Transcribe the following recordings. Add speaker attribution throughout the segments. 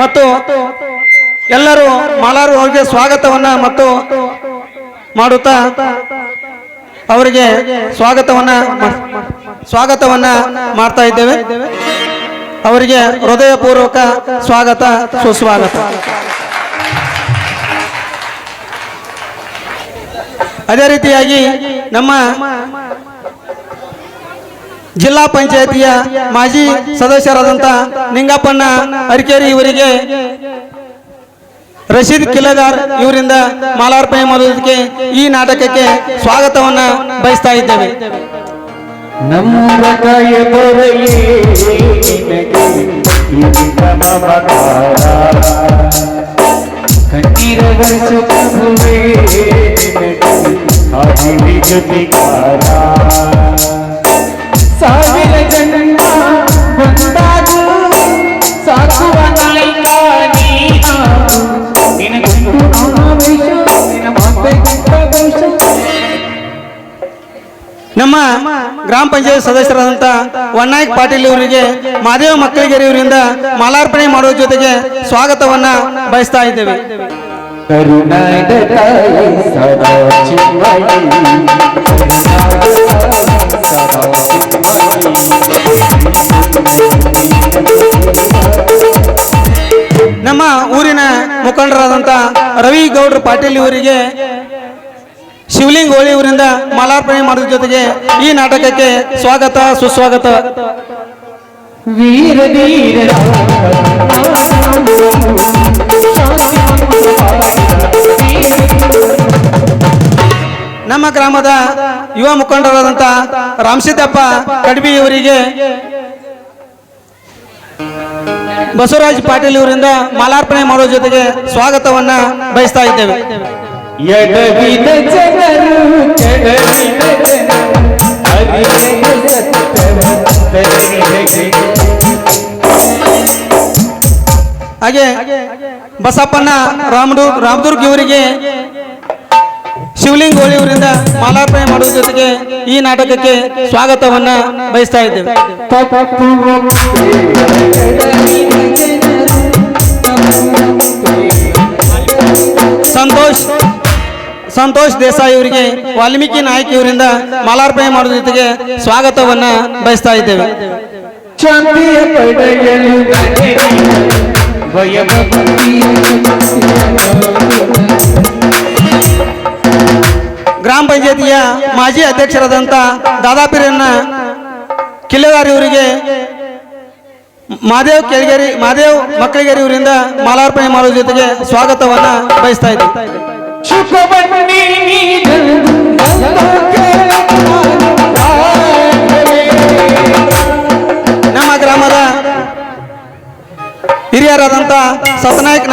Speaker 1: ಮತ್ತು ಎಲ್ಲರೂ ಮಾಲಾರು ಅವರಿಗೆ ಸ್ವಾಗತವನ್ನ ಮತ್ತು ಮಾಡುತ್ತಾ ಅವರಿಗೆ ಸ್ವಾಗತವನ್ನ ಸ್ವಾಗತವನ್ನ ಮಾಡ್ತಾ ಇದ್ದೇವೆ. ಅವರಿಗೆ ಹೃದಯಪೂರ್ವಕ ಸ್ವಾಗತ, ಸುಸ್ವಾಗತ. ಅದೇ ರೀತಿಯಾಗಿ ನಮ್ಮ ಜಿಲ್ಲಾ ಪಂಚಾಯತಿಯ ಮಾಜಿ ಸದಸ್ಯರಾದಂಥ ನಿಂಗಪ್ಪಣ್ಣ ಅರಿಕೇರಿ ಇವರಿಗೆ ರಶೀದ್ ಕಿಲಗಾರ್ ಇವರಿಂದ ಮಾಲಾರ್ಪಣೆ ಮಾಡುವುದಕ್ಕೆ ಈ ನಾಟಕಕ್ಕೆ ಸ್ವಾಗತವನ್ನ ಬಯಸ್ತಾ ಇದ್ದೇವೆ.
Speaker 2: ಕಣ್ಣೀರ
Speaker 1: ನಮ್ಮ ಗ್ರಾಮ ಪಂಚಾಯತ್ ಸದಸ್ಯರಾದಂಥ ವನ್ನಾಯಕ್ ಪಾಟೀಲ್ ಇವರಿಗೆ ಮಾದೇವ ಮಕ್ಕಳಿಗೆರೆ ಇವರಿಂದ ಮಾಲಾರ್ಪಣೆ ಮಾಡುವ ಜೊತೆಗೆ ಸ್ವಾಗತವನ್ನ ಬಯಸ್ತಾ ಇದ್ದೇವೆ. ನಮ್ಮ ಊರಿನ ಮುಖಂಡರಾದಂಥ ರವಿ ಗೌಡ್ರ ಪಾಟೀಲ್ ಇವರಿಗೆ ಶಿವಲಿಂಗ ಹೋಳಿ ಊರಿಂದ ಮಾಲಾರ್ಪಣೆ ಮಾಡೋದ್ರ ಜೊತೆಗೆ ಈ ನಾಟಕಕ್ಕೆ ಸ್ವಾಗತ ಸುಸ್ವಾಗತ.
Speaker 2: ವೀರ
Speaker 1: ನಮ್ಮ ಗ್ರಾಮದ ಯುವ ಮುಖಂಡರಾದಂಥ ರಾಮಸಿದ್ದಪ್ಪ ಕಡ್ಬಿ ಇವರಿಗೆ ಬಸವರಾಜ್ ಪಾಟೀಲ್ ಇವರಿಂದ ಮಾಲಾರ್ಪಣೆ ಮಾಡುವ ಜೊತೆಗೆ ಸ್ವಾಗತವನ್ನ ಬಯಸ್ತಾ ಇದ್ದೇವೆ.
Speaker 2: ಎಡವಿದ ಜನರು
Speaker 1: ಹಾಗೆ ಬಸಪ್ಪನ ರಾಮಡು ರಾಮದುರ್ಗ್ ಇವರಿಗೆ ಶಿವಲಿಂಗ ಹೋಳಿ ಇವರಿಂದ ಮಾಲಾರ್ಪಣೆ ಮಾಡುವ ಜೊತೆಗೆ ಈ ನಾಟಕಕ್ಕೆ ಸ್ವಾಗತವನ್ನ ಬಯಸ್ತಾ ಇದ್ದೇವೆ. ಸಂತೋಷ್ ದೇಸಾಯಿ ಅವರಿಗೆ ವಾಲ್ಮೀಕಿ ನಾಯಕ್ ಇವರಿಂದ ಮಾಲಾರ್ಪಣೆ ಮಾಡುವ ಜೊತೆಗೆ ಸ್ವಾಗತವನ್ನ ಬಯಸ್ತಾ ಇದ್ದೇವೆ. ಗ್ರಾಮ ಪಂಚಾಯತಿಯ ಮಾಜಿ ಅಧ್ಯಕ್ಷರಾದಂಥ ದಾದಾಪಿರನ್ನ ಕಿಲ್ಲೆದಾರಿ ಅವರಿಗೆ ಮಾದೇವ್ ಕೆಳಗೇರಿ ಮಾದೇವ್ ಮಕ್ಕಳಿಗೇರಿ ಇವರಿಂದ ಮಾಲಾರ್ಪಣೆ ಮಾಡುವ ಜೊತೆಗೆ ಸ್ವಾಗತವನ್ನ ಬಯಸ್ತಾ ಇದ್ದೇವೆ. ನಮ್ಮ ಗ್ರಾಮದ ಹಿರಿಯರಾದಂಥ ಸತನಾಯಕ್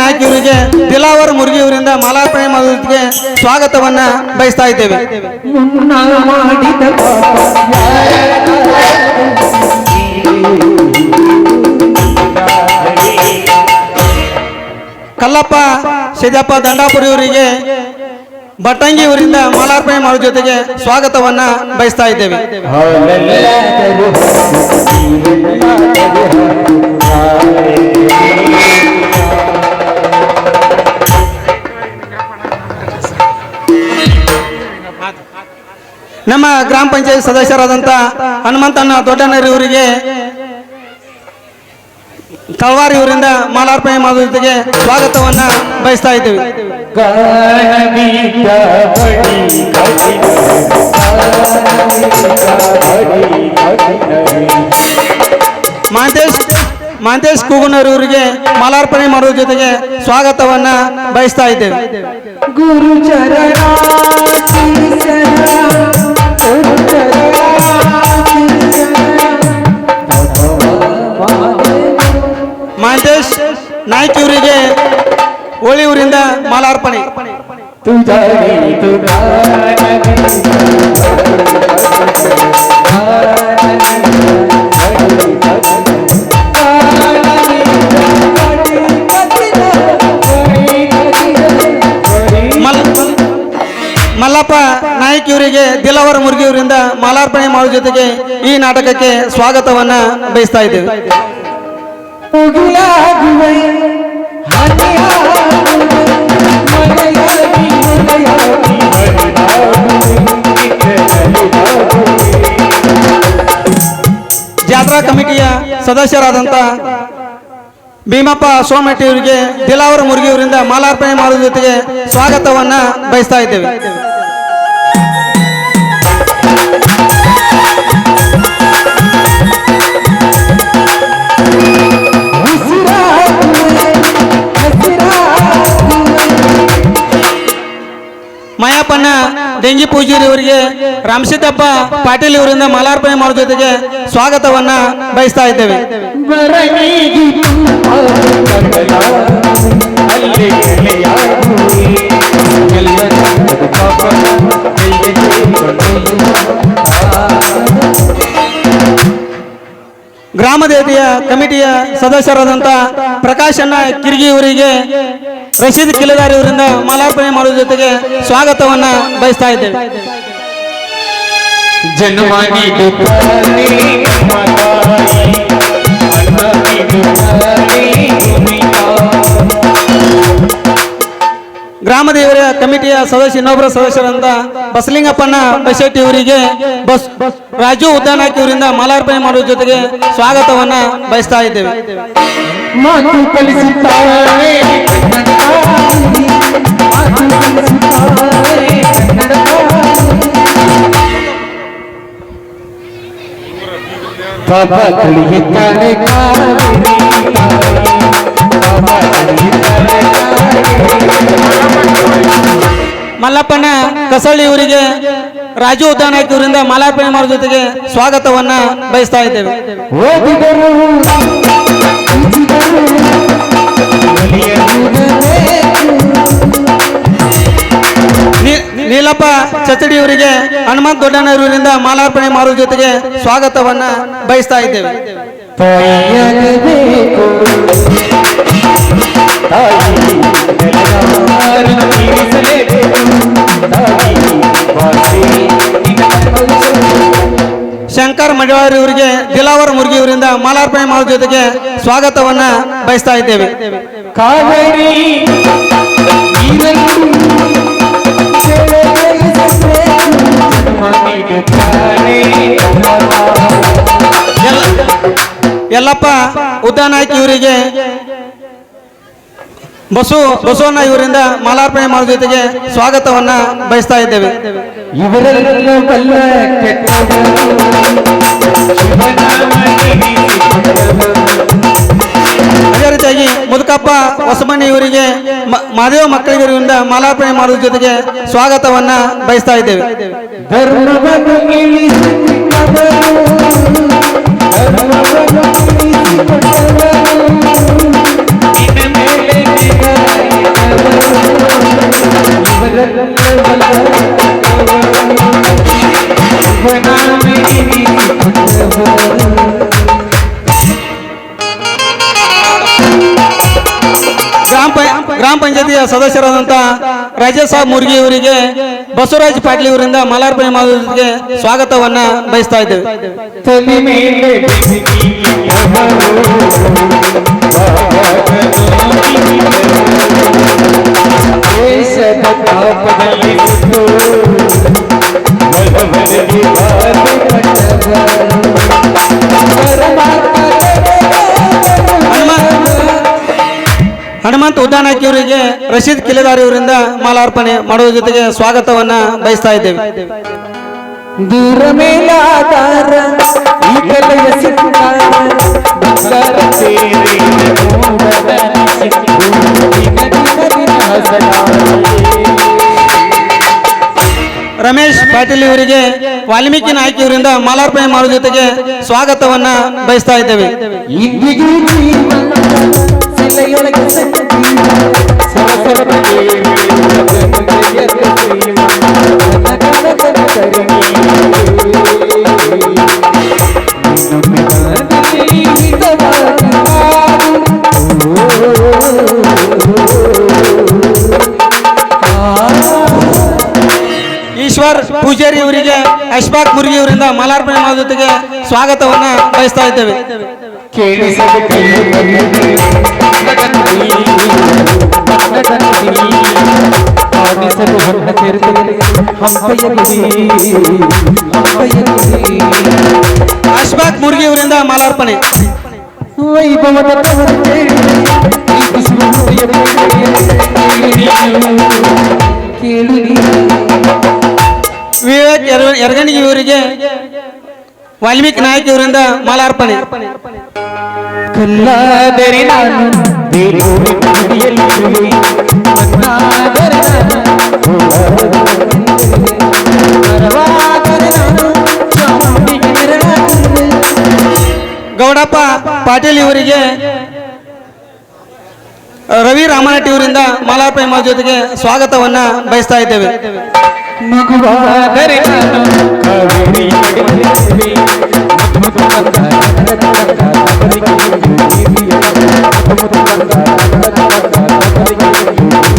Speaker 1: ದಿಲಾವರ್ ಮುರುಗಿ ಇವರಿಂದ ಮಾಲಾರ್ಪಣೆ ಮಾಡೋದಕ್ಕೆ ಸ್ವಾಗತವನ್ನ ಬಯಸ್ತಾ ಇದ್ದೇವೆ. ಕಲ್ಲಪ್ಪ ಸಿದ್ದಪ್ಪ ದಂಡಾಪುರಿಯವರಿಗೆ ಬಟ್ಟಂಗಿ ಊರಿಂದ ಮಾಲಾರ್ಪಣೆ ಮಾಡುವ ಜೊತೆಗೆ ಸ್ವಾಗತವನ್ನ ಬಯಸ್ತಾ ಇದ್ದೇವೆ. ನಮ್ಮ ಗ್ರಾಮ ಪಂಚಾಯತ್ ಸದಸ್ಯರಾದಂಥ ಹನುಮಂತಣ್ಣ ದೊಡ್ಡನರಿ ಇವರಿಂದ ಮಾಲಾರ್ಪಣೆ ಮಾಡುವ ಜೊತೆಗೆ ಸ್ವಾಗತವನ್ನ ಬಯಸ್ತಾ ಇದ್ದೇವೆ. ಮಾಂತೇಶ್ ಮಾಂತೇಶ್ ಕೂಗುನರ್ ಇವರಿಗೆ ಮಾಲಾರ್ಪಣೆ ಮಾಡುವ ಜೊತೆಗೆ ಸ್ವಾಗತವನ್ನ ಬಯಸ್ತಾ ಇದ್ದೇವೆ.
Speaker 2: ಗುರು
Speaker 1: ಹೋಳಿ ಊರಿಂದ ಮಾಲಾರ್ಪಣೆ ಮಲ್ಲಪ್ಪ ನಾಯಕ್ ಇವರಿಗೆ ದಿಲವರ ಮುರುಗಿ ಊರಿಂದ ಮಾಲಾರ್ಪಣೆ ಮಾಡುವ ಜೊತೆಗೆ ಈ ನಾಟಕಕ್ಕೆ ಸ್ವಾಗತವನ್ನ ಬಯಸ್ತಾ ಇದ್ದೇವೆ. ಜಾತ್ರಾ ಕಮಿಟಿಯ ಸದಸ್ಯರಾದಂತ ಭೀಮಪ್ಪ ಸೋಮಟ್ಟಿಯವರಿಗೆ ದಿಲಾವರ ಮುರುಗಿಯವರಿಂದ ಮಾಲಾರ್ಪಣೆ ಮಾಡುವ ಜೊತೆಗೆ ಸ್ವಾಗತವನ್ನ ಬಯಸ್ತಾ ಇದ್ದೇವೆ. ಮಾಯಪ್ಪನ ಡೆಂಗಿ ಪೂಜಾರಿ ಅವರಿಗೆ ರಾಮಸಿದ್ದಪ್ಪ ಪಾಟೀಲ್ ಇವರಿಂದ ಮಾಲಾರ್ಪಣೆ ಮಾಡೋ ಜೊತೆಗೆ ಸ್ವಾಗತವನ್ನ ಬಯಸ್ತಾ ಇದ್ದೇವೆ.
Speaker 2: ಬರನಿಗೆ ತುಂಬ ಅಲ್ಲಿ ಗೆಳೆಯಾಗುವೆ ಎಲ್ಲರ ಪಾಪ ಕೈಗೆ
Speaker 1: ಗ್ರಾಮ ದೇವತೆಯ ಕಮಿಟಿಯ ಸದಸ್ಯರಾದಂಥ ಪ್ರಕಾಶ್ ಅಣ್ಣ ಕಿರ್ಗಿ ಅವರಿಗೆ ರಶೀದ್ ಕಿಲದಾರಿ ಇವರಿಂದ ಮಾಲಾರ್ಪಣೆ ಮಾಡುವ ಜೊತೆಗೆ ಸ್ವಾಗತವನ್ನ ಬಯಸ್ತಾ ಇದ್ದೇವೆ. ಗ್ರಾಮ ದೇವರ ಕಮಿಟಿಯ ಸದಸ್ಯ ಇನ್ನೊಬ್ಬರ ಸದಸ್ಯರಂತ ಬಸಲಿಂಗಪ್ಪನ ಬಶೆಟ್ಟಿ ಅವರಿಗೆ ಬಸ್ ರಾಜು ಉದ್ದಾನಕಿ ಇವರಿಂದ ಮಾಲಾರ್ಪಣೆ ಮಾಡುವ ಜೊತೆಗೆ ಸ್ವಾಗತವನ್ನ ಬಯಸ್ತಾ ಇದ್ದೇವೆ.
Speaker 2: ಮಾತು ಕಲಿಸುತ್ತಾರೆ ಬಾಬಾ ಕಲಿಯುತ್ತಾಳೆ
Speaker 1: ಮಲ್ಲಪ್ಪನ ಕಸಳ್ಳಿ ಊರಿಗೆ ರಾಜು ಉದ್ಯಾನಕ್ಕೆ ಊರಿಂದ ಮಾಲಾರ್ಪಣೆ ಮಾಡೋ ಜೊತೆಗೆ ಸ್ವಾಗತವನ್ನ ಬಯಸ್ತಾ ಇದ್ದೇವೆ. ನೀಲಪ್ಪ ಚಚಡಿ ಅವರಿಗೆ ಹನುಮಂತ ದೊಡ್ಡಣ್ಣವರಿಂದ ಮಾಲಾರ್ಪಣೆ ಮಾಡುವ ಜೊತೆಗೆ ಸ್ವಾಗತವನ್ನ ಬಯಸ್ತಾ ಇದ್ದೇವೆ.
Speaker 2: ತಾಯಿ
Speaker 1: ಶಂಕರ್ ಮಡಿವಾರ್ ಇವರಿಗೆ ದಿಲಾವರ್ ಮುರುಗಿ ಇವರಿಂದ ಮಾಲಾರ್ಪಣೆ ಮಾಡುವ ಜೊತೆಗೆ ಸ್ವಾಗತವನ್ನ ಬಯಸ್ತಾ ಇದ್ದೇವೆ. ಎಲ್ಲಪ್ಪ ಉದ್ದಾನಾಯ್ಕಿ ಇವರಿಗೆ ಬಸು ಬಸವಣ್ಣ ಇವರಿಂದ ಮಾಲಾರ್ಪಣೆ ಮಾಡುವ ಜೊತೆಗೆ ಸ್ವಾಗತವನ್ನ ಬಯಸ್ತಾ ಇದ್ದೇವೆ. ಅದೇ ರೀತಿಯಾಗಿ ಮುದುಕಪ್ಪ ಹೊಸಮನಿ ಇವರಿಗೆ ಮಾದೇವ ಮಕ್ಕಳಿಗರಿಂದ ಮಾಲಾರ್ಪಣೆ ಮಾಡುವ ಜೊತೆಗೆ ಸ್ವಾಗತವನ್ನ ಬಯಸ್ತಾ ಇದ್ದೇವೆ.
Speaker 2: ಧರ್ಮವನ್ನು
Speaker 1: ಗ್ರಾಮ ಪಂಚಾಯತಿಯ ಸದಸ್ಯರಾದಂಥ ರಾಜೇಶ್ ಸಾಬ್ ಮುರ್ಗಿ ಅವರಿಗೆ ಬಸವರಾಜ್ ಪಾಟೀಲ್ ಇವರಿಂದ ಮಾಲಾರ್ಪಣೆ ಮಾಡುವುದಕ್ಕೆ ಸ್ವಾಗತವನ್ನ ಬಯಸ್ತಾ ಇದ್ದೇವೆ. ಹನುಮಂತ ಉದ್ದಾನಕಿ ಅವರಿಗೆ ರಶೀದ್ ಕಿಲೆದಾರಿ ಅವರಿಂದ ಮಾಲಾರ್ಪಣೆ ಮಾಡುವ ಜೊತೆಗೆ ಸ್ವಾಗತವನ್ನ ಬಯಸ್ತಾ ಇದ್ದೇವೆ
Speaker 2: ದೂರ ಮೇಲಾದಾರ ಈ ಕಲೆಯ ಸಿಕ್ಕಾರ ಬಂಗಾರ ಸೇರಿ ಮೂಡದನಿಸಿ ದಿನ ದಿನ ದಿನ ಹಸನಾರೆ.
Speaker 1: ರಮೇಶ್ ಪಾಟೀಲ್ ಇವರಿಗೆ ವಾಲ್ಮೀಕಿ ನಾಯ್ಕ ಇವರಿಂದ ಮಾಲಾರ್ಪಣೆ ಮಾಡುವ ಜೊತೆಗೆ ಸ್ವಾಗತವನ್ನ ಬಯಸ್ತಾ ಇದ್ದೇವೆ ಈಶ್ವರ್ ಪೂಜಾರಿ ಅವರಿಗೆ ಅಶ್ಫಾಕ್ ಮುರ್ಗಿ ಅವರಿಂದ ಮಾಲಾರ್ಪಣೆ ಜೊತೆಗೆ ಸ್ವಾಗತವನ್ನ ಬಯಸ್ತಾ ಇದ್ದೇವೆ.
Speaker 2: ಕೇಳಿಸದ. ಆಡಿಸಲು
Speaker 1: ಅಶ್ಫಾಕ್ ಮುರ್ಗಿ ಇವರಿಂದ ಮಾಲಾರ್ಪಣೆ
Speaker 2: ವೈಭವದ ತವರು ಕೇಳಿ
Speaker 1: ವಿವೇಕ್ ಯರಗಣಿಗೆ ಇವರಿಗೆ ವಾಲ್ಮೀಕಿ ನಾಯಕ್ ಇವರಿಂದ ಮಾಲಾರ್ಪಣೆ
Speaker 2: ಕಲ್ಲಾದರೆ ನಾನು ಬೇರೂರಿನ ಗುಡಿಯಲ್ಲಿರುವೆ. ಮಣ್ಣಾದರೆ ನಾನು ಮರವಾದರೆ ನಾನು ಚಾಮುಂಡಿಗೆ ನೆರಳಾಗುವೆ.
Speaker 1: ಗೌಡಪ್ಪ ಪಾಟೀಲ್ ಇವರಿಗೆ ರವಿ ರಾಮನಟ್ಟಿ ಇವರಿಂದ ಮಾಲಾರ್ಪಣೆ ಮಾಡೋ ಜೊತೆಗೆ ಸ್ವಾಗತವನ್ನ ಬಯಸ್ತಾ ಇದ್ದೇವೆ
Speaker 2: ಮಗುವಾದರೆ ನಾನು ಕಾವೇರಿ ಕಡೆಯಲ್ಲಿರುವೆ. ಮುದ್ದು ಬಂದ ಕನ್ನಡ ಕನ್ನಡ ಕನ್ನಡಿಗೆ ಮುದ್ದು ಬಂದ ಕನ್ನಡ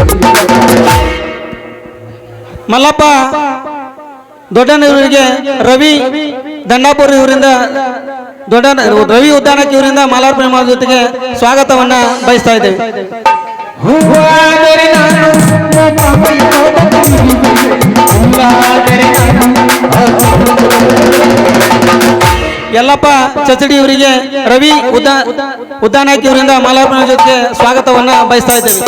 Speaker 2: ಕನ್ನಡಿಗೆ
Speaker 1: ಮಲ್ಲಪ್ಪ ದೊಡ್ಡಣ್ಣ ಇವರಿಗೆ ರವಿ ದಂಡಾಪುರ ಇವರಿಂದ ದೊಡ್ಡ ರವಿ ಉದ್ದಾನಕ್ಕೆ ಇವರಿಂದ ಮಾಲಾರ್ಪಣೆ ಮಾಡೋ ಜೊತೆಗೆ ಸ್ವಾಗತವನ್ನ ಬಯಸ್ತಾ ಇದ್ದೇವೆ ಯಲ್ಲಪ್ಪ ಚಚಡಿ ಇವರಿಗೆ ರವಿ ಉದ್ದ ಉದ್ದಾನಕ್ಕೆ ಇವರಿಂದ ಮಾಲಾರ್ಪಣೆ ಜೊತೆಗೆ ಸ್ವಾಗತವನ್ನ ಬಯಸ್ತಾ ಇದ್ದೇವೆ.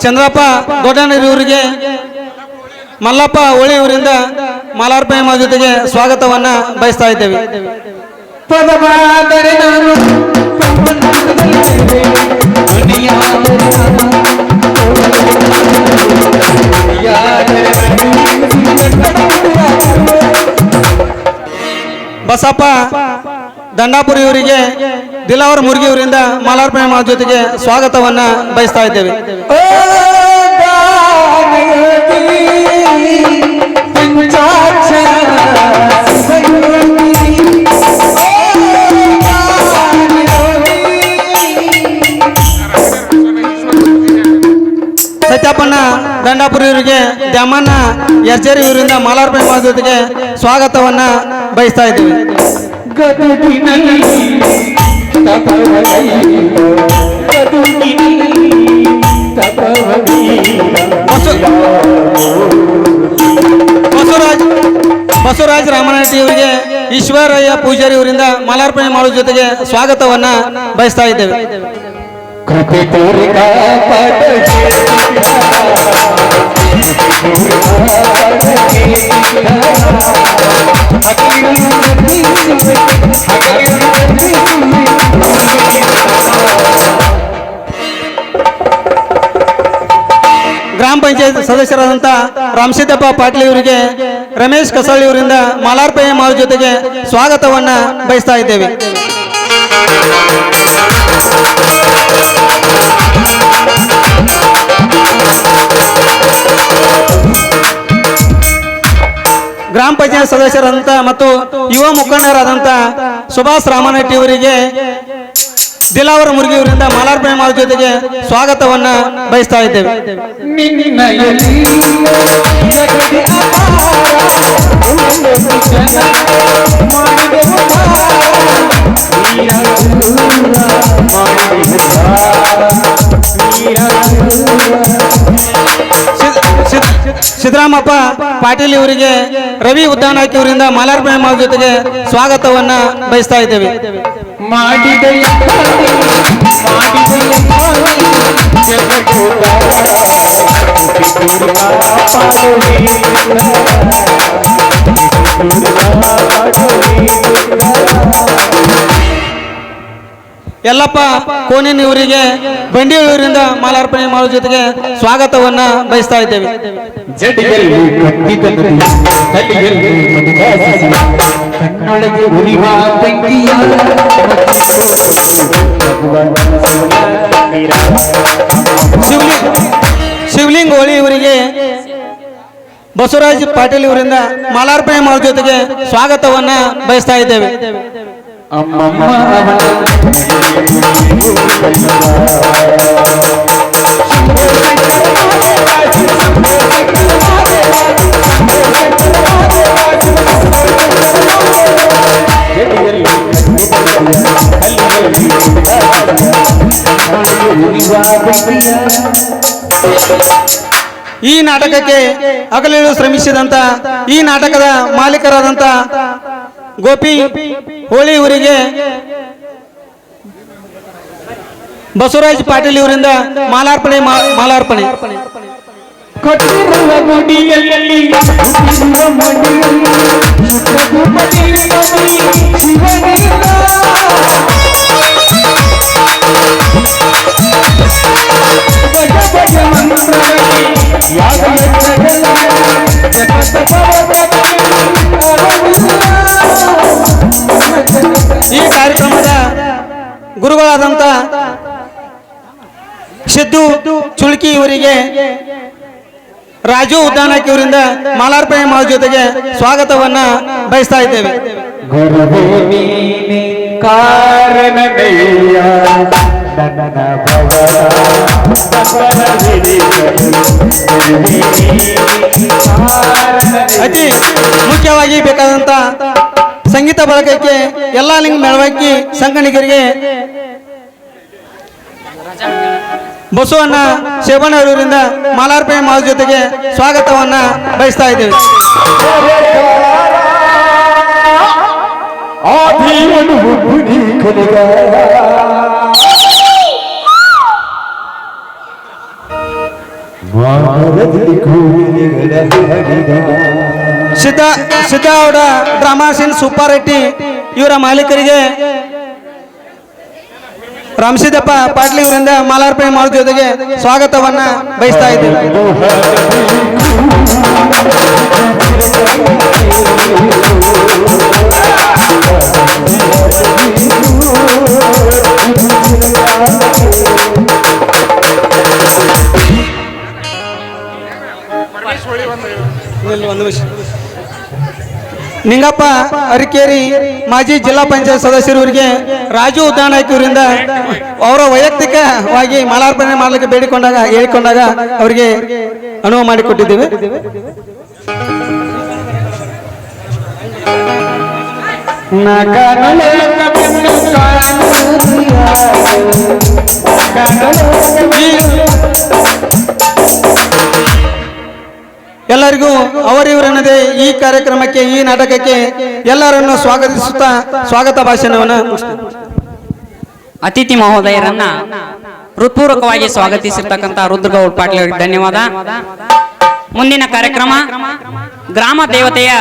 Speaker 1: ಚಂದ್ರಪ್ಪ ಇವರಿಗೆ ಮಲ್ಲಪ್ಪ ಹೋಳಿ ಇವರಿಂದ ಮಾಲಾರ್ಪಣೆ ಮಾಡೋ ಜೊತೆಗೆ ಸ್ವಾಗತವನ್ನ ಬಯಸ್ತಾ ಇದ್ದೇವೆ
Speaker 2: ಪದವಾದರೆ ನಾನು ಪಂಪನದಲ್ಲಿರುವೆ. ಧ್ವನಿಯಾದರೆ ನಾನು ಧ್ವನಿಯಾದರೆ ನಾನು ಸಿರಿಗಂಧದಲ್ಲಿರುವೆ.
Speaker 1: ಬಸಪ್ಪ ದಂಡಾಪುರ ಇವರಿಗೆ ದಿಲಾವರ ಮುರುಗಿ ಇವರಿಂದ ಮಾಲಾರ್ಪಣೆ ಮಾಡೋ ಜೊತೆಗೆ ಸ್ವಾಗತವನ್ನ ಬಯಸ್ತಾ ಇದ್ದೇವೆ ಸತ್ಯಪ್ಪನ ದಂಡಾಪುರ ಇವರಿಗೆ ದ್ಯಾಮಣ್ಣ ಯರ್ಜರಿ ಇವರಿಂದ ಮಾಲಾರ್ಪಣೆ ಜೊತೆಗೆ ಸ್ವಾಗತವನ್ನ ಬಯಸ್ತಾ ಇದ್ದೇವೆ. ಬಸವರಾಜ್ ಬಸವರಾಜ್ ರಾಮನಾಥಿ ಇವರಿಗೆ ಈಶ್ವರಯ್ಯ ಪೂಜಾರಿ ಇವರಿಂದ ಮಾಲಾರ್ಪಣೆ ಮಾಡೋ ಜೊತೆಗೆ ಸ್ವಾಗತವನ್ನ ಬಯಸ್ತಾ ಇದ್ದೇವೆ. ಗ್ರಾಮ ಪಂಚಾಯತ್ ಸದಸ್ಯರಾದಂಥ ರಾಮಸಿದ್ದಪ್ಪ ಪಾಟೀಲ್ ಇವರಿಗೆ ರಮೇಶ್ ಕಸಾಳಿ ಅವರಿಂದ ಮಾಲಾರ್ಪಣೆ ಮಾಡೋ ಜೊತೆಗೆ ಸ್ವಾಗತವನ್ನ ಬಯಸ್ತಾ ಇದ್ದೇವೆ. ಗ್ರಾಮ ಪಂಚಾಯತ್ ಸದಸ್ಯರಂತ ಮತ್ತು ಯುವ ಮುಖಂಡರಾದಂತ ಸುಭಾಷ್ ರಾಮನಟ್ಟಿ ಅವರಿಗೆ ದಿಲಾವರ ಮುರುಗಿ ಅವರಿಂದ ಮಾಲಾರ್ಪಣೆ ಮಾಡೋ ಜೊತೆಗೆ ಸ್ವಾಗತವನ್ನ ಬಯಸ್ತಾ ಇದ್ದೇವೆ. ಸಿದ್ದರಾಮಪ್ಪ ಪಾಟೀಲ್ ಇವರಿಗೆ ರವಿ ಉದ್ದಾನಕ್ಕೆ ಇವರಿಂದ ಮಾಲಾರ್ಪಣೆ ಮಾಡೋ ಜೊತೆಗೆ ಸ್ವಾಗತವನ್ನ ಬಯಸ್ತಾ ಇದ್ದೇವೆ.
Speaker 2: ಯಜ್ಞಾನಿ,
Speaker 1: ಕೋನಿನ ಇವರಿಗೆ ಬಂಡಿಯೂರಿಂದ ಮಾಲಾರ್ಪಣೆ ಮಾಡೋ ಜೊತೆಗೆ ಸ್ವಾಗತವನ್ನ ಬಯಸ್ತಾ ಇದ್ದೇವೆ. ಶಿವಲಿಂಗ್ ಹೋಳಿ ಇವರಿಗೆ ಬಸವರಾಜ್ ಪಾಟೀಲ್ ಇವರಿಂದ ಮಾಲಾರ್ಪಣೆ ಮಾಡೋ ಜೊತೆಗೆ ಸ್ವಾಗತವನ್ನ ಬಯಸ್ತಾ ಇದ್ದೇವೆ. ಈ ನಾಟಕಕ್ಕೆ ಅಗಲಿಳು ಶ್ರಮಿಸಿದಂತ ಈ ನಾಟಕದ ಮಾಲೀಕರಾದಂತ ಗೋಪಿ ಹೋಳಿ ಊರಿಗೆ ಬಸವರಾಜ್ ಪಾಟೀಲ್ ಇವರಿಂದ ಮಾಲಾರ್ಪಣೆ ಮಾಲಾರ್ಪಣೆ.
Speaker 2: ಕೊಟ್ಟಿರುವ
Speaker 1: ಈ ಕಾರ್ಯಕ್ರಮದ ಗುರುಗಳಾದಂತ ಸಿದ್ದು ಚುಳ್ಕಿ ಇವರಿಗೆ ರಾಜು ಉದ್ದಾನಕ್ಕೆ ಇವರಿಂದ ಮಾಲಾರ್ಪಣೆ ಮಾಡೋ ಜೊತೆಗೆ ಸ್ವಾಗತವನ್ನ ಬಯಸ್ತಾ ಇದ್ದೇವೆ. ಅತಿ ಮುಖ್ಯವಾಗಿ ಬೇಕಾದಂತ ಸಂಗೀತ ಬಳಗಕ್ಕೆ ಎಲ್ಲಾ ಲಿಂಗ ಮೆಳವಣಿಗೆ ಸಂಗಣಿಗರಿಗೆ ಬಸವಣ್ಣ ಶಿವಣ್ಣವರಿಂದ ಮಾಲಾರ್ಪಣೆ ಮಾಡ ಜೊತೆಗೆ ಸ್ವಾಗತವನ್ನ ಬಯಸ್ತಾ ಇದ್ದೇವೆ.
Speaker 2: ಮಾರದಿ ಗುಡಿ ಕಲಿಗ. ಹರಿಗ
Speaker 1: ಸಿದ್ಧ ಅವರ ಡ್ರಾಮಾ ಸೀನ್ ಸೂಪರ್ ರೆಡ್ಡಿ ಇವರ ಮಾಲೀಕರಿಗೆ ರಾಮಸಿದ್ದಪ್ಪ ಪಾಟೀಲ್ ಇವರಿಂದ ಮಾಲಾರ್ಪಣೆ ಮಾಡುವ ಜೊತೆಗೆ ಸ್ವಾಗತವನ್ನ ಬಯಸ್ತಾ ಇದ್ದೀವಿ ಒಂದು ನಿಮಿಷ. ನಿಂಗಪ್ಪ ಅರಿಕೇರಿ ಮಾಜಿ ಜಿಲ್ಲಾ ಪಂಚಾಯತ್ ಸದಸ್ಯರವರಿಗೆ ರಾಜು ಉದ್ದಾನ ಇವರಿಂದ. ಅವರ ವೈಯಕ್ತಿಕವಾಗಿ ಮಾಲಾರ್ಪಣೆ ಮಾಡಲಿಕ್ಕೆ ಬೇಡಿಕೊಂಡಾಗ, ಹೇಳಿಕೊಂಡಾಗ ಅವರಿಗೆ ಅನುವು ಮಾಡಿಕೊಟ್ಟಿದ್ದೇವೆ. ಈ ಎಲ್ಲರಿಗೂ ಅವರಿವರನ್ನದೇ ಈ ಕಾರ್ಯಕ್ರಮಕ್ಕೆ, ಈ ನಾಟಕಕ್ಕೆ ಎಲ್ಲರನ್ನು ಸ್ವಾಗತಿಸುತ್ತಾ ಸ್ವಾಗತ ಭಾಷಣವನ್ನು.
Speaker 3: ಅತಿಥಿ ಮಹೋದಯರನ್ನ ಹೃತ್ಪೂರ್ವಕವಾಗಿ ಸ್ವಾಗತಿಸಿರ್ತಕ್ಕಂಥ ರುದ್ರಗೌಡ್ ಪಾಟೀಲ್ ಅವರಿಗೆ ಧನ್ಯವಾದ ಮುಂದಿನ ಕಾರ್ಯಕ್ರಮ ಗ್ರಾಮ ದೇವತೆಯ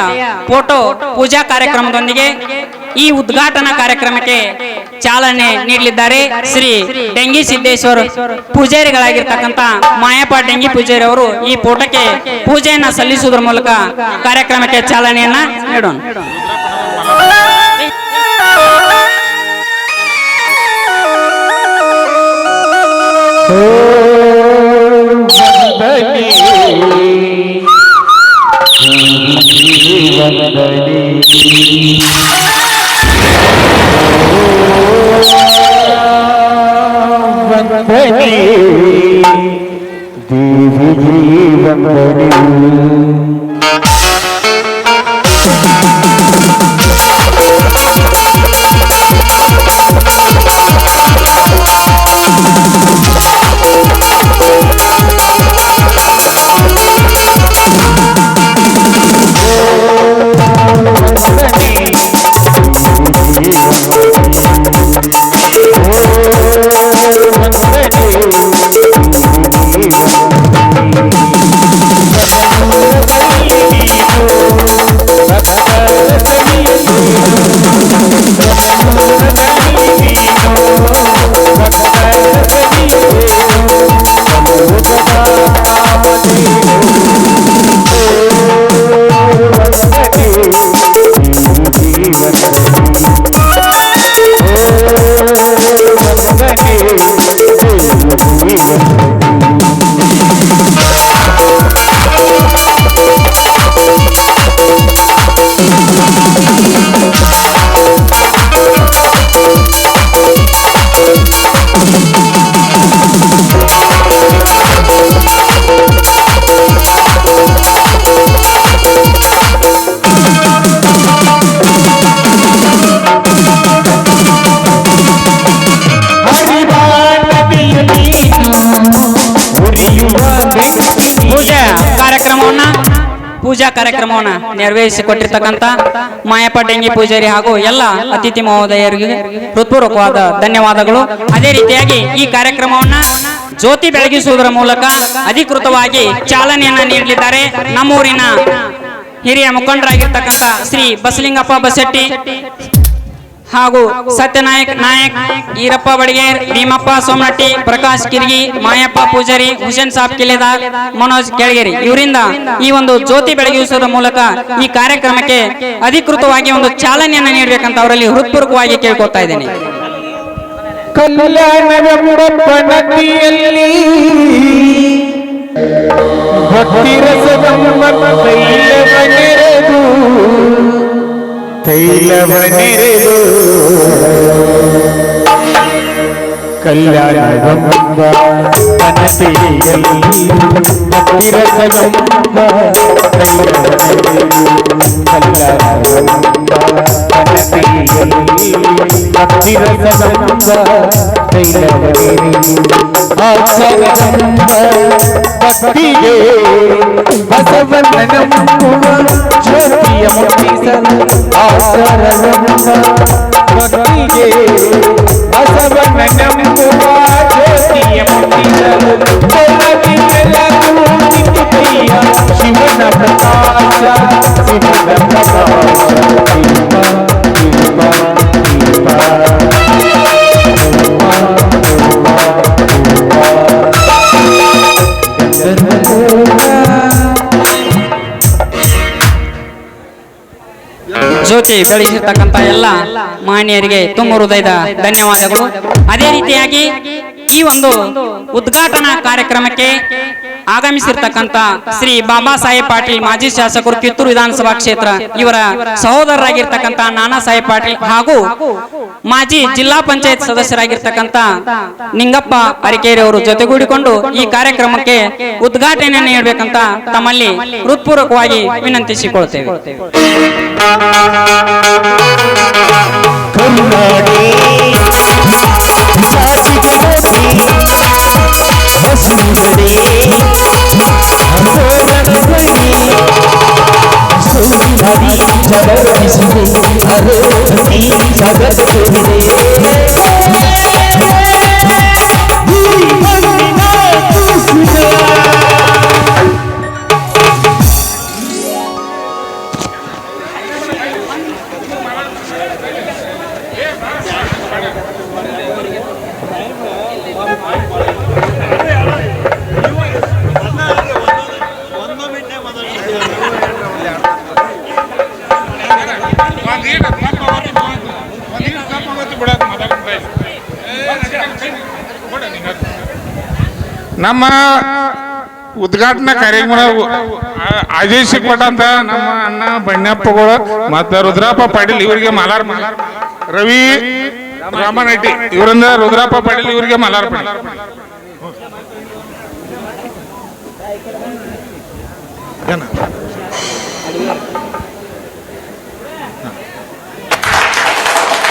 Speaker 3: ಫೋಟೋ ಪೂಜಾ ಕಾರ್ಯಕ್ರಮದೊಂದಿಗೆ ಈ ಉದ್ಘಾಟನಾ ಕಾರ್ಯಕ್ರಮಕ್ಕೆ ಚಾಲನೆ ನೀಡಲಿದ್ದಾರೆ ಶ್ರೀ ಡೆಂಗಿ ಸಿದ್ದೇಶ್ವರ ಪೂಜಾರಿಗಳಾಗಿರ್ತಕ್ಕಂತ ಮಾಯಪ್ಪ ಡೆಂಗಿ ಪೂಜಾರಿ ಅವರು ಈ ಪೋಟಕ್ಕೆ ಪೂಜೆಯನ್ನ ಸಲ್ಲಿಸುವುದರ ಮೂಲಕ ಕಾರ್ಯಕ್ರಮಕ್ಕೆ ಚಾಲನೆಯನ್ನ ನೀಡೋಣ.
Speaker 2: Hey.
Speaker 3: ಕಾರ್ಯಕ್ರಮವನ್ನು ನೆರವೇರಿಸಿಕೊಟ್ಟಿರ್ತಕ್ಕಂಥ ಮಾಯಪ್ಪ ಡೆಂಗಿ ಪೂಜಾರಿ ಹಾಗೂ ಎಲ್ಲ ಅತಿಥಿ ಮಹೋದಯರಿಗೆ ಹೃತ್ಪೂರ್ವಕವಾದ ಧನ್ಯವಾದಗಳು. ಅದೇ ರೀತಿಯಾಗಿ ಈ ಕಾರ್ಯಕ್ರಮವನ್ನ ಜ್ಯೋತಿ ಬೆಳಗಿಸುವುದರ ಮೂಲಕ ಅಧಿಕೃತವಾಗಿ ಚಾಲನೆಯನ್ನ ನೀಡಲಿದ್ದಾರೆ. ನಮ್ಮೂರಿನ ಹಿರಿಯ ಮುಖಂಡರಾಗಿರ್ತಕ್ಕಂಥ ಶ್ರೀ ಬಸಲಿಂಗಪ್ಪ ಬಸೆಟ್ಟಿ ಹಾಗೂ ಸತ್ಯನಾಯಕ್ ನಾಯಕ್, ಈರಪ್ಪ ಬಡಿಗೇರ್, ಭೀಮಪ್ಪ ಸೋಮನಟ್ಟಿ, ಪ್ರಕಾಶ್ ಕಿರ್ಗಿ, ಮಾಯಪ್ಪ ಪೂಜಾರಿ, ಹುಸೇನ್ ಸಾಬ್ ಕಿಲೇದಾರ್ ಮನೋಜ್ ಕೆಳಗೇರಿ. ಇವರಿಂದ ಈ ಒಂದು ಜ್ಯೋತಿ ಬೆಳಗಿಸುವುದರ ಮೂಲಕ ಈ ಕಾರ್ಯಕ್ರಮಕ್ಕೆ ಅಧಿಕೃತವಾಗಿ ಒಂದು ಚಾಲನೆಯನ್ನು ನೀಡಬೇಕಂತ ಅವರಲ್ಲಿ ಹೃತ್ಪೂರ್ವಕವಾಗಿ ಕೇಳ್ಕೊತಾ ಇದ್ದೇನೆ.
Speaker 2: ಕಲ್ಯಾಣವೆಂಬ ನದಿಯಲ್ಲಿ ಭಕ್ತಿರಸವೆಂಬ ತೈಲವನೆರೆದು ತೈಲವನೆರೆದು ಕಲ್ಯಾಣವೆಂಬ ಕನಸಿಯಲ್ಲಿ ಭಕ್ತಿರಸವೆಂಬ ತೈಲವನೆರೆದು ಕಲ್ಯಾಣವೆಂಬ ಕನಸಿಯಲ್ಲಿ నిరసనంబ తైలవగిరి అక్షరనంబ భక్తియే బసవనంబ జ్యోతియ ముక్తిసన ఆసరనంబ భక్తియే బసవనంబ జ్యోతియ ముక్తిసన కోలకి తెలకు నిత్యయ శివన ప్రకాశ శివన ప్రకాశ శివ
Speaker 3: ಜ್ಯೋತಿ ಬೆಳೆಸಿರ್ತಕ್ಕಂಥ ಎಲ್ಲ ಮಾನ್ಯರಿಗೆ ತುಂಬ ಹೃದಯದ ಧನ್ಯವಾದಗಳು. ಅದೇ ರೀತಿಯಾಗಿ ಈ ಒಂದು ಉದ್ಘಾಟನಾ ಕಾರ್ಯಕ್ರಮಕ್ಕೆ ಆಗಮಿಸಿರ್ತಕ್ಕಂಥ ಶ್ರೀ ಬಾಬಾ ಸಾಹೇಬ್ ಪಾಟೀಲ್ ಮಾಜಿ ಶಾಸಕರು ಕಿತ್ತೂರು ವಿಧಾನಸಭಾ ಕ್ಷೇತ್ರ, ಇವರ ಸಹೋದರರಾಗಿರ್ತಕ್ಕಂಥ ನಾನಾ ಸಾಹೇಬ್ ಪಾಟೀಲ್ ಹಾಗೂ ಮಾಜಿ ಜಿಲ್ಲಾ ಪಂಚಾಯತ್ ಸದಸ್ಯರಾಗಿರ್ತಕ್ಕಂಥ ನಿಂಗಪ್ಪ ಅರಿಕೇರಿ ಅವರು ಜೊತೆಗೂಡಿಕೊಂಡು ಈ ಕಾರ್ಯಕ್ರಮಕ್ಕೆ ಉದ್ಘಾಟನೆ ನೀಡಬೇಕಂತ ತಮ್ಮಲ್ಲಿ ಹೃತ್ಪೂರ್ವಕವಾಗಿ ವಿನಂತಿಸಿಕೊಳ್ತೇವೆ.
Speaker 2: जगत के
Speaker 4: लिए ಉದ್ಘಾಟನಾ ಕಾರ್ಯಕ್ರಮ ಆದೇಶ ಕೊಟ್ಟಂತ ನಮ್ಮ ಅಣ್ಣ ಬಣ್ಣಪ್ಪಗಳು ಮತ್ತ ರುದ್ರಪ್ಪ ಪಾಟೀಲ್ ಇವರಿಗೆ ಮಾಲಾರ್ಪಣೆ ರವಿ ರಾಮನಟ್ಟಿ ಇವರಿಂದ ರುದ್ರಪ್ಪ ಪಾಟೀಲ್ ಇವರಿಗೆ ಏನ?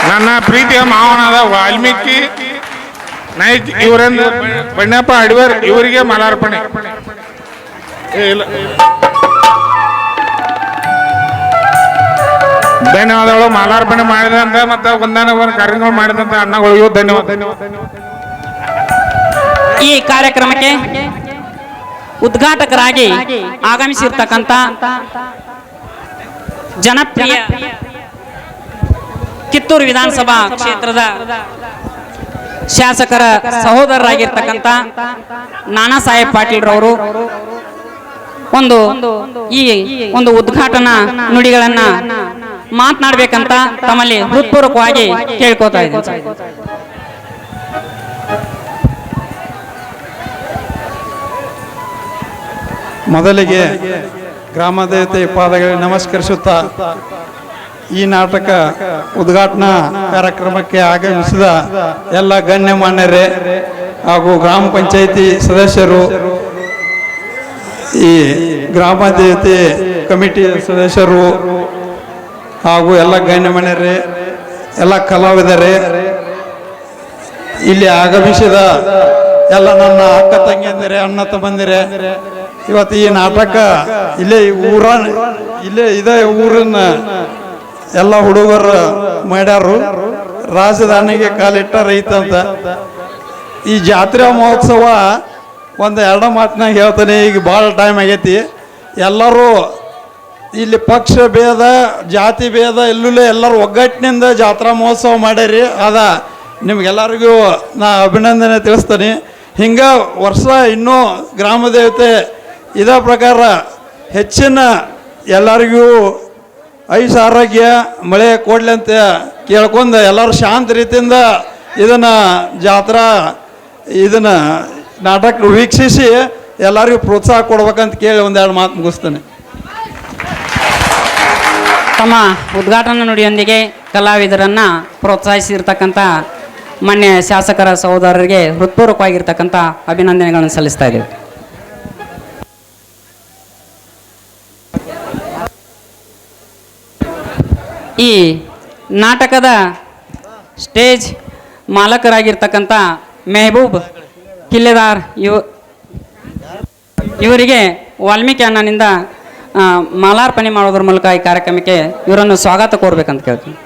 Speaker 4: ನನ್ನ ಪ್ರೀತಿಯ ಮಾವನಾದ ವಾಲ್ಮೀಕಿ ನಾಯ್ಕ್ ಇವರಿಂದ ಬಣ್ಣಪ್ಪ ಅಡಿವರ್ ಇವರಿಗೆ ಮಾಲಾರ್ಪಣೆ. ಧನ್ಯವಾದಗಳು. ಮಾಲಾರ್ಪಣೆ ಮಾಡಿದಂತ ಮತ್ತೆ ಒಂದಾನ ಒಂದು ಕಾರ್ಯಕ್ರಮ ಮಾಡಿದಂತ ಅಣ್ಣಗಳಿಗೂ ಧನ್ಯವಾದ.
Speaker 3: ಈ ಕಾರ್ಯಕ್ರಮಕ್ಕೆ ಉದ್ಘಾಟಕರಾಗಿ ಆಗಮಿಸಿರ್ತಕ್ಕಂಥ ಜನಪ್ರಿಯ ಕಿತ್ತೂರು ವಿಧಾನಸಭಾ ಕ್ಷೇತ್ರದ ಶಾಸಕರ ಸಹೋದರರಾಗಿರ್ತಕ್ಕಂಥ ನಾನಾ ಸಾಹೇಬ್ ಪಾಟೀಲ್ ರವರು ಒಂದು ಈ ಒಂದು ಉದ್ಘಾಟನಾ ನುಡಿಗಳನ್ನ ಮಾತನಾಡ್ಬೇಕಂತ ತಮ್ಮಲ್ಲಿ ಹೃತ್ಪೂರ್ವಕವಾಗಿ ಕೇಳ್ಕೊತಾ ಇದ್ದೀನಿ.
Speaker 5: ಮೊದಲಿಗೆ ಗ್ರಾಮ ದೇವತೆ ಪಾದಗಳಿಗೆ ನಮಸ್ಕರಿಸುತ್ತಾ ಈ ನಾಟಕ ಉದ್ಘಾಟನಾ ಕಾರ್ಯಕ್ರಮಕ್ಕೆ ಆಗಮಿಸಿದ ಎಲ್ಲ ಗಣ್ಯಮಾನ್ಯರೇ ಹಾಗೂ ಗ್ರಾಮ ಪಂಚಾಯಿತಿ ಸದಸ್ಯರು ಈ ಗ್ರಾಮ ದೇವತೆ ಕಮಿಟಿ ಸದಸ್ಯರು ಹಾಗೂ ಎಲ್ಲ ಗಣ್ಯಮಾನ್ಯರೇ ಎಲ್ಲ ಕಲಾವಿದರೇ, ಇಲ್ಲಿ ಆಗಮಿಸಿದ ಎಲ್ಲ ನನ್ನ ಅಕ್ಕ ತಂಗಿಯಂದಿರೆ, ಅಣ್ಣ ತಮ್ಮಂದಿರೆ, ಇವತ್ತು ಈ ನಾಟಕ ಇಲ್ಲೇ ಊರ, ಇಲ್ಲೇ ಇದೇ ಊರನ್ನ ಎಲ್ಲ ಹುಡುಗರು ಮಾಡ್ಯಾರು. ರಾಜಧಾನಿಗೆ ಕಾಲಿಟ್ಟ ರೈತ ಅಂತ. ಈ ಜಾತ್ರಾ ಮಹೋತ್ಸವ ಒಂದು ಎರಡು ಮಾತನಾಗ ಹೇಳ್ತಾನೆ, ಈಗ ಭಾಳ ಟೈಮ್ ಆಗೈತಿ. ಎಲ್ಲರೂ ಇಲ್ಲಿ ಪಕ್ಷ ಭೇದ, ಜಾತಿ ಭೇದ ಎಲ್ಲೂ ಎಲ್ಲರೂ ಒಗ್ಗಟ್ಟಿನಿಂದ ಜಾತ್ರಾ ಮಹೋತ್ಸವ ಮಾಡ್ಯಾರಿ. ಅದ ನಿಮಗೆಲ್ಲರಿಗೂ ನಾ ಅಭಿನಂದನೆ ತಿಳಿಸ್ತೀನಿ. ಹಿಂಗೆ ವರ್ಷ ಇನ್ನೂ ಗ್ರಾಮ ದೇವತೆ ಇದೇ ಪ್ರಕಾರ ಹೆಚ್ಚಿನ ಎಲ್ಲರಿಗೂ ಐಸ್ ಆರೋಗ್ಯ, ಮಳೆ ಕೊಡಲಿ ಅಂತ ಕೇಳ್ಕೊಂಡು ಎಲ್ಲರೂ ಶಾಂತ ರೀತಿಯಿಂದ ಇದನ್ನು ಜಾತ್ರಾ, ಇದನ್ನು ನಾಟಕ ವೀಕ್ಷಿಸಿ ಎಲ್ಲರಿಗೂ ಪ್ರೋತ್ಸಾಹ ಕೊಡ್ಬೇಕಂತ ಕೇಳಿ ಒಂದೆರಡು ಮಾತು ಮುಗಿಸ್ತೇನೆ.
Speaker 3: ತಮ್ಮ ಉದ್ಘಾಟನಾ ನುಡಿಯೊಂದಿಗೆ ಕಲಾವಿದರನ್ನ ಪ್ರೋತ್ಸಾಹಿಸಿರ್ತಕ್ಕಂಥ ಮಾನ್ಯ ಶಾಸಕರ ಸಹೋದರರಿಗೆ ಹೃತ್ಪೂರ್ವಕವಾಗಿರ್ತಕ್ಕಂಥ ಅಭಿನಂದನೆಗಳನ್ನು ಸಲ್ಲಿಸ್ತಾ ಇದ್ದೇವೆ. ಈ ನಾಟಕದ ಸ್ಟೇಜ್ ಮಾಲಕರಾಗಿರ್ತಕ್ಕಂಥ ಮೆಹಬೂಬ್ ಕಿಲ್ಲೆದಾರ್ ಇವ ಇವರಿಗೆ ವಾಲ್ಮೀಕಿ ಅಣ್ಣನಿಂದ ಮಾಲಾರ್ಪಣೆ ಮಾಡೋದ್ರ ಮೂಲಕ ಈ ಕಾರ್ಯಕ್ರಮಕ್ಕೆ ಇವರನ್ನು ಸ್ವಾಗತ ಕೋರ್ಬೇಕಂತ ಕೇಳ್ತೀನಿ.